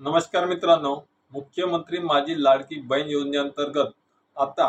नमस्कार मित्रांनो मुख्यमंत्री माझी लाडकी बहीण योजनेअंतर्गत आता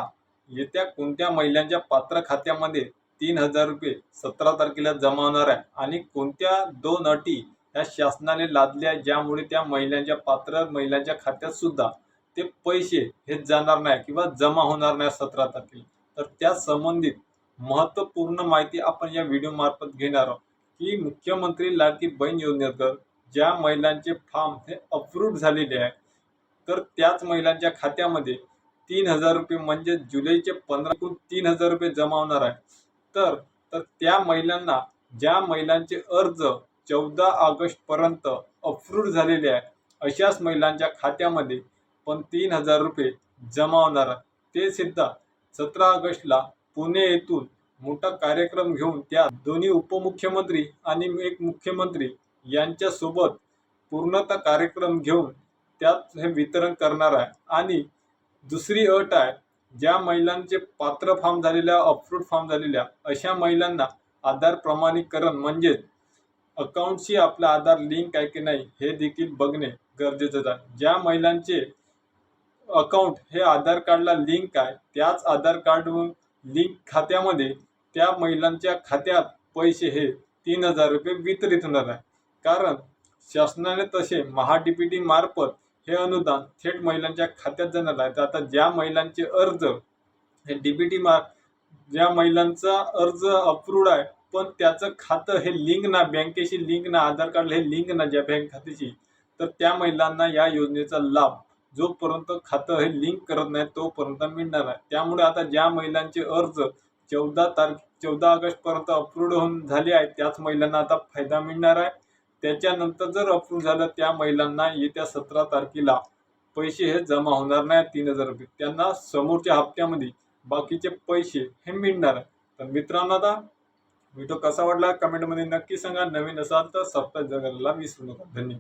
येत्या कोणत्या महिलांच्या पात्र खात्यामध्ये तीन हजार रुपये सतरा तारखेला जमा होणार आहे आणि कोणत्या दोन अटी या शासनाने लादल्या ज्यामुळे त्या महिलांच्या पात्र महिलांच्या खात्यात सुद्धा ते पैसे हे जाणार नाही किंवा जमा होणार नाही सतरा तारखेला. तर त्या संबंधित महत्त्वपूर्ण माहिती आपण या व्हिडिओ मार्फत घेणार आहोत. की मुख्यमंत्री लाडकी बहीण योजनेअंतर्गत ज्या महिलांचे फॉर्म हे अप्रूव्ह झालेले आहे तर त्याच महिलांच्या खात्यामध्ये तीन हजार रुपये म्हणजे जुलैचे पंधरा एकूण तीन हजार रुपये जमा होणार आहे. तर तर त्या महिलांना ज्या महिलांचे अर्ज चौदा ऑगस्टपर्यंत अप्रूव्ह झालेले आहे अशाच महिलांच्या खात्यामध्ये पण तीन हजार रुपये जमा होणार आहे. ते सुद्धा सतरा ऑगस्टला पुणे येथून मोठा कार्यक्रम घेऊन त्या दोन्ही उपमुख्यमंत्री आणि एक मुख्यमंत्री यांच्यासोबत पूर्णतः कार्यक्रम घेऊन त्यात हे वितरण करणार आहे. आणि दुसरी अट आहे ज्या महिलांचे पात्र फॉर्म झालेल्या अपरूट फॉर्म झालेल्या अशा महिलांना आधार प्रमाणीकरण म्हणजेच अकाउंटशी आपला आधार लिंक आहे की नाही हे देखील बघणे गरजेचं आहे. ज्या महिलांचे अकाउंट हे आधार कार्डला लिंक आहे त्याच आधार कार्डवरून लिंक खात्यामध्ये त्या महिलांच्या खात्यात पैसे हे तीन हजार रुपये वितरित होणार आहे. कारण शासनाने तसे महाडीपीटी मार्फत हे अनुदान थेट महिलांच्या खात्यात जाणार आहे तर आता ज्या महिलांचे अर्ज हे डीबीटी मार्फ ज्या महिलांचा अर्ज अप्रूव्ड आहे पण त्याचं खातं हे लिंक ना बँकेशी लिंक ना आधार कार्ड हे लिंक ना ज्या बँक खात्याशी तर त्या महिलांना या योजनेचा लाभ जोपर्यंत खातं हे लिंक करत नाही तोपर्यंत मिळणार आहे त्यामुळे आता ज्या महिलांचे अर्ज चौदा तारखे चौदा ऑगस्टपर्यंत अप्रूव्ड होऊन झाले आहेत त्याच महिलांना आता फायदा मिळणार आहे. त्याच्यानंतर जर अप्रूव्ह झालं त्या महिलांना येत्या सतरा तारखेला पैसे हे जमा होणार नाही तीन हजार रुपये. त्यांना समोरच्या हप्त्यामध्ये बाकीचे पैसे हे मिळणार. तर मित्रांनो आता व्हिडिओ कसा वाटला? कमेंटमध्ये नक्की सांगा. नवीन असाल तर सबस्क्राईब करायला विसरू नका. धन्यवाद.